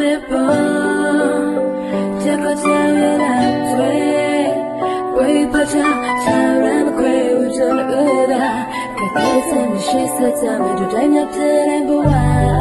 me bon Te ko te we la twe Kwe pa cha cha ra ma kwe u jo na go da Ka te se me shi sa ta me do dai nya te len bo wa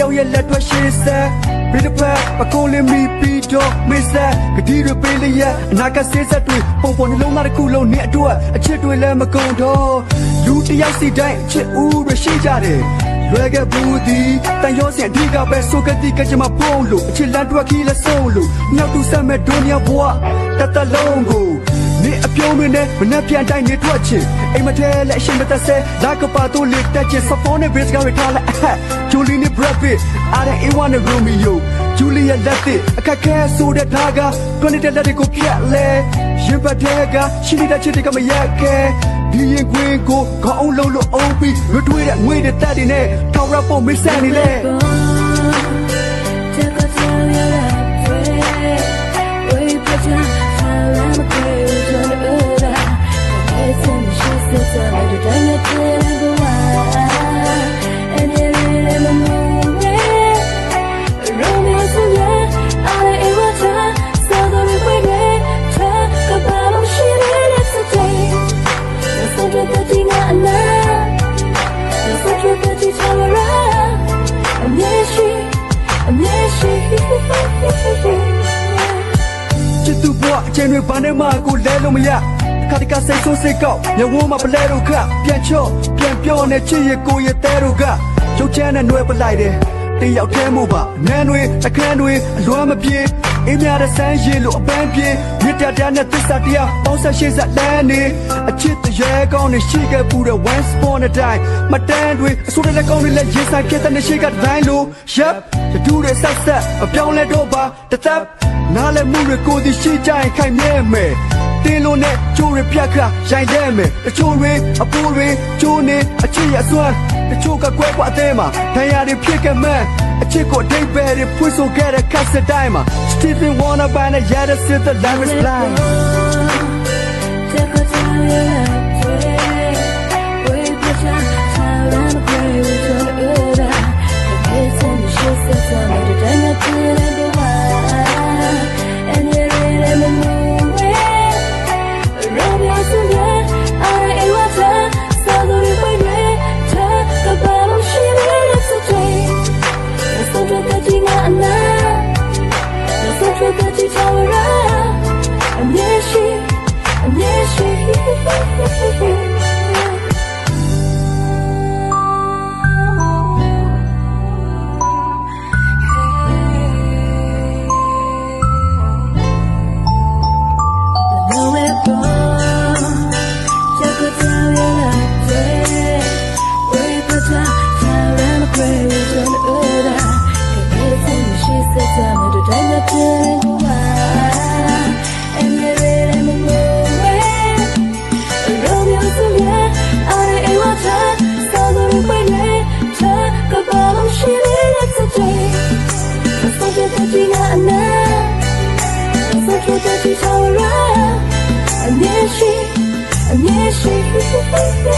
ယောက်ကတယောက်ရဲ့လက်ထွက်ရှေ့ဆက်ဘီတပတ်ပကိုးလေးမီပြီးတော့မစ္စတာဂတိရပေးလျက်အနာကဆေးဆက်တွေပုံပေါ်နှလုံးသားတစ်ခုလုံးနဲ့အတွက်အချစ်တွေလည်းမကုန်တော့လူတယောက်စီတိုင်းအချစ်ဦးရရှိကြတယ်လွယ်ခဲ့ဘူးဒီတန်ရောစင်အဓိကပဲဆိုကတိကကြမှာပုံလို့အချစ်လန်းတွက်ခီးလဲဆုံးလို့မြောက်သူဆက်မဲ့ဒုညဘွားတတလုံးကိုနေအပြုံးမင်းနဲ့မနှက်ပြန်တိုင်းနေထွက်ချင်အိမ်မထဲလက်ရှင်မသက်ဆဲလာကပါတို့လေးတက်ချင်စပေါ်နဲ့ဘစ်ကရထားလိုက်အဟက်ဂျူလီ နဲ့ဘရက်ပစ်အားတဲ့အေဝါနဲ့ရိုမီယိုဂျူလီရဲ့လက်သစ်အခက်ခဲဆိုတဲ့ဓာကတွန်းနေတဲ့လက်တွေကိုပြက်လဲရင်ပတ်တဲ့ကရှိနေတဲ့ချစ်တွေကမရက်ခဲဒီရင်ခွင်ကိုခေါင်းလုံးလို့အုံးပြီးလွတွေးတဲ့ငွေတဲ့တက်တွေနဲ့ထောက်ရဖို့မဆန်နေလဲ ချစ်သူဘွားအချိန်တွေဘာနဲ့မှကိုလဲလို့မရခါတကစိတ်ဆိုးစိတ်ကောက်ညဝန်းမှာပလဲတို့ခပြန်ချော့ပြန်ပြောနေချစ်ရကိုရတဲ့တို့ကကျုပ်ချမ်းနဲ့နှွဲပလိုက်တယ်တယောက်တည်းမို့ပါနန်းတွေအခန်းတွေအလွမ်းမပြေ အင်းများတဲ့ဆန်းရည်လို့အပန်းပြေမြစ်တတနဲ့သစ္စာတရားပေါင်းဆက်ရှေ့ဆက်လန်းနေအချစ်တရေကောင်းနေရှိခဲ့ပူတဲ့ once upon a time မတန်းတွေအစိုးရလက်ကောင်းတွေလက်ရေးဆိုင်ခဲ့တဲ့ရှိကတိုင်းလို့ yep ရတူတွေဆက်ဆက်မပြောင်းလဲတော့ပါတသက်နားလည်းမှုတွေကိုဒီရှိကြရင်ခိုင်မြဲမယ် တင်းလို့နဲ့ကျိုးရပြက်ခရိုင်လဲမယ်တချို့တွေအပူတွေကျိုးနေအချစ်ရဆွမ်းတချို့ကကွဲကွာအသေးမှာဒဏ်ရာတွေဖြစ်ခဲ့မှန်းအချစ်ကိုအတိတ်ပဲတွေဖွင့်ဆိုခဲ့တဲ့ကတ်စတိုင်းမှာ Stephen Warner ဘန်နဲ့ Yada Sit the Lamb is blind 你是我的小呀小苹，